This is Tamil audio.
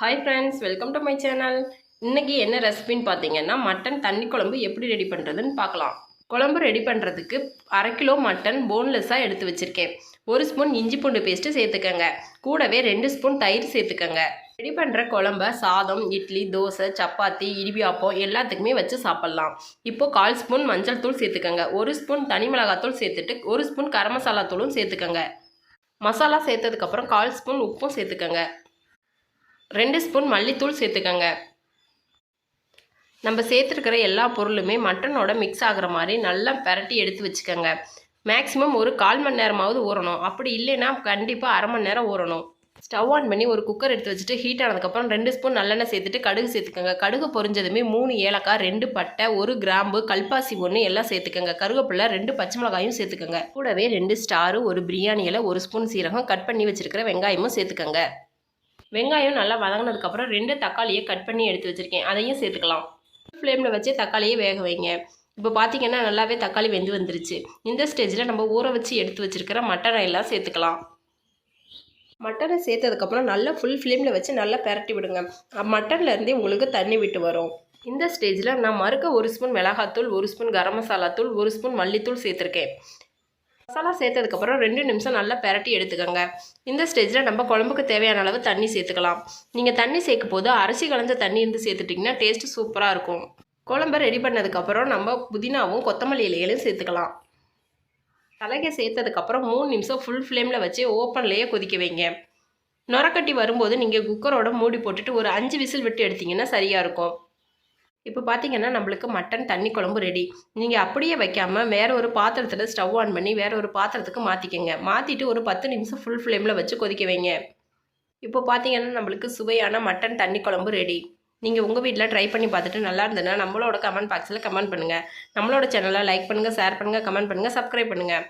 Hi friends welcome to my channel இன்னைக்கு என்ன ரெசிபின்னு பார்த்தீங்கன்னா மட்டன் தண்ணி குழம்பு எப்படி ரெடி பண்ணுறதுன்னு பார்க்கலாம். குழம்பு ரெடி பண்ணுறதுக்கு அரை கிலோ மட்டன் போன்லெஸ்ஸாக எடுத்து வச்சுருக்கேன். ஒரு ஸ்பூன் இஞ்சி பூண்டு பேஸ்ட்டு சேர்த்துக்கங்க. கூடவே ரெண்டு ஸ்பூன் தயிர் சேர்த்துக்கங்க. ரெடி பண்ணுற குழம்ப சாதம் இட்லி தோசை சப்பாத்தி இடியாப்பம் எல்லாத்துக்குமே வச்சு சாப்பிட்லாம். இப்போ கால் ஸ்பூன் மஞ்சள் தூள் சேர்த்துக்கங்க. ஒரு ஸ்பூன் தனி மிளகாத்தூள் சேர்த்துட்டு ஒரு ஸ்பூன் கரம் மசாலா தூளும் சேர்த்துக்கங்க. மசாலா சேர்த்ததுக்கப்புறம் கால் ஸ்பூன் உப்பும் சேர்த்துக்கங்க. ரெண்டு ஸ்பூன் மல்லித்தூள் சேர்த்துக்கங்க. நம்ம சேர்த்துருக்கிற எல்லா பொருளுமே மட்டனோட மிக்ஸ் ஆகிற மாதிரி நல்லா பரட்டி எடுத்து வச்சுக்கோங்க. மேக்ஸிமம் ஒரு கால் மணி நேரமாவது ஊறணும். அப்படி இல்லைன்னா கண்டிப்பாக அரை மணி நேரம் ஊறணும். ஸ்டவ் ஆன் பண்ணி ஒரு குக்கர் எடுத்து வச்சுட்டு ஹீட் ஆனதுக்கப்புறம் ரெண்டு ஸ்பூன் நல்லெண்ணெய் சேர்த்துட்டு கடுகு சேர்த்துக்கோங்க. கடுகு பொரிஞ்சதுமே மூணு ஏலக்காய் ரெண்டு பட்டை ஒரு கிராம்பு கல்பாசி ஒன்று எல்லாம் சேர்த்துக்கோங்க. கருவேப்பிலை ரெண்டு பச்சை மிளகாயும் சேர்த்துக்கோங்க. கூடவே ரெண்டு ஸ்டாரு ஒரு பிரியாணியில் ஒரு ஸ்பூன் சீரகம் கட் பண்ணி வச்சிருக்கிற வெங்காயமும் சேர்த்துக்கோங்க. வெங்காயம் நல்லா வதங்கினதுக்கப்புறம் ரெண்டு தக்காளியை கட் பண்ணி எடுத்து வச்சுருக்கேன். அதையும் சேர்த்துக்கலாம். ஃப்ளேமில் வச்சு தக்காளியை வேக வைங்க. இப்போ பார்த்தீங்கன்னா நல்லாவே தக்காளி வெந்து வந்துருச்சு. இந்த ஸ்டேஜில் நம்ம ஊற வச்சு எடுத்து வச்சுருக்கிற மட்டனை எல்லாம் சேர்த்துக்கலாம். மட்டனை சேர்த்ததுக்கப்புறம் நல்லா ஃபுல் ஃப்ளேமில் வச்சு நல்லா பரட்டி விடுங்க. மட்டன்லேருந்தே உங்களுக்கு தண்ணி விட்டு வரும். இந்த ஸ்டேஜில் நான் மறுக்க ஒரு ஸ்பூன் மிளகாத்தூள் ஒரு ஸ்பூன் கரம் மசாலா தூள் ஒரு ஸ்பூன் மல்லித்தூள் சேர்த்துருக்கேன். மசாலா சேர்த்ததுக்கப்புறம் ரெண்டு நிமிஷம் நல்லா பெரட்டி எடுத்துக்கோங்க. இந்த ஸ்டேஜில் நம்ம குழம்புக்கு தேவையான அளவு தண்ணி சேர்த்துக்கலாம். நீங்கள் தண்ணி சேர்க்கும் போது அரிசி கலந்த தண்ணி இருந்து சேர்த்துட்டிங்கன்னா டேஸ்ட்டு சூப்பராக இருக்கும். குழம்ப ரெடி பண்ணதுக்கப்புறம் நம்ம புதினாவும் கொத்தமல்லி இலைகளையும் சேர்த்துக்கலாம். தலைகை சேர்த்ததுக்கப்புறம் மூணு நிமிஷம் ஃபுல் ஃப்ளேமில் வச்சு ஓப்பன்லேயே கொதிக்க வைங்க. நுரக்கட்டி வரும்போது நீங்கள் குக்கரோட மூடி போட்டுட்டு ஒரு அஞ்சு விசில் விட்டு எடுத்தீங்கன்னா சரியாக இருக்கும். இப்போ பார்த்தீங்கன்னா நம்மளுக்கு மட்டன் தண்ணி குழம்பு ரெடி நீங்கள் அப்படியே வைக்காமல் வேற ஒரு பாத்திரத்தில் ஸ்டவ் ஆன் பண்ணி வேற ஒரு பாத்திரத்துக்கு மாற்றிக்கங்க மாற்றிட்டு ஒரு பத்து நிமிஷம் ஃபுல் ஃப்ளேமில் வச்சு கொதிக்க வைங்க. இப்போ பார்த்தீங்கன்னா நம்மளுக்கு சுவையான மட்டன் தண்ணி குழம்பு ரெடி நீங்கள் உங்கள் வீட்டில் ட்ரை பண்ணி பார்த்துட்டு நல்லா இருந்ததுன்னா நம்மளோட கமெண்ட் பாக்ஸில் கமெண்ட் பண்ணுங்கள் நம்மளோட சேனலை லைக் பண்ணுங்கள் ஷேர் பண்ணுங்கள் கமெண்ட் பண்ணுங்கள் சப்ஸ்கிரைப் பண்ணுங்கள்